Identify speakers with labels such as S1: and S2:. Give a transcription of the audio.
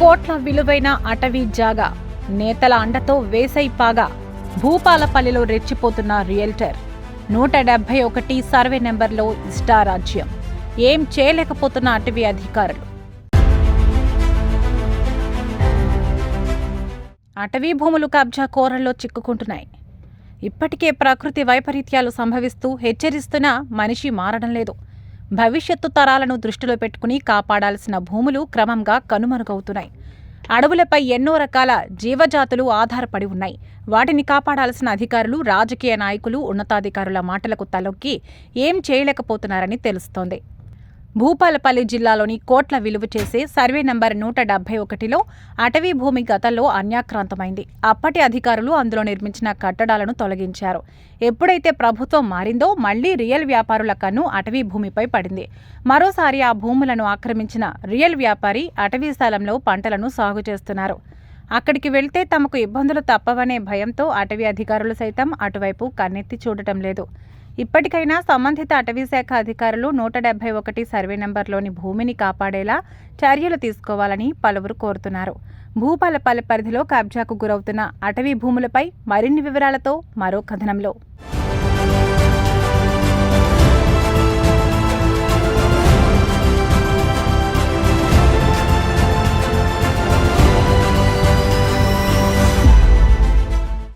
S1: కోట్ల విలువైన అటవీ జాగా. నేతల అండతో వేసైపాగా భూపాలపల్లిలో రెచ్చిపోతున్న రియల్టర్. నూట డెబ్బై ఒకటి సర్వే నెంబర్లో ఇష్టారాజ్యం ఏం చేయలేకపోతున్న అటవీ అధికారులు. అటవీ భూములు కబ్జా కోరల్లో చిక్కుకుంటున్నాయి. ఇప్పటికే ప్రకృతి వైపరీత్యాలు సంభవిస్తూ హెచ్చరిస్తున్నా మనిషి మారడం లేదు. భవిష్యత్తు తరాలను దృష్టిలో పెట్టుకుని కాపాడాల్సిన భూములు క్రమంగా కనుమరుగవుతున్నాయి. అడవులపై ఎన్నో రకాల జీవజాతులు ఆధారపడి ఉన్నాయి. వాటిని కాపాడాల్సిన అధికారులు రాజకీయ నాయకులు ఉన్నతాధికారుల మాటలకు తలొక్కి ఏం చేయలేకపోతున్నారని తెలుస్తోంది. భూపాలపల్లి జిల్లాలోని కోట్ల విలువ చేసే సర్వే నంబర్ నూట డెబ్బై ఒకటిలో అటవీ భూమి గతంలో అన్యాక్రాంతమైంది. అప్పటి అధికారులు అందులో నిర్మించిన కట్టడాలను తొలగించారు. ఎప్పుడైతే ప్రభుత్వం మారిందో మళ్ళీ రియల్ వ్యాపారుల కన్ను అటవీ భూమిపై పడింది. మరోసారి ఆ భూములను ఆక్రమించిన రియల్ వ్యాపారి అటవీ స్థలంలో పంటలను సాగు చేస్తున్నారు. అక్కడికి వెళ్తే తమకు ఇబ్బందులు తప్పవనే భయంతో అటవీ అధికారులు సైతం అటువైపు కన్నెత్తి చూడటం లేదు. ఇప్పటికైనా సంబంధిత అటవీ శాఖ అధికారులు నూట డెబ్బై ఒకటి సర్వే నెంబర్లోని భూమిని కాపాడేలా చర్యలు తీసుకోవాలని పలువురు కోరుతున్నారు. భూపాలపల్లి పరిధిలో కబ్జాకు గురవుతున్న అటవీ భూములపై మరిన్ని వివరాలతో మరో కథనంలో.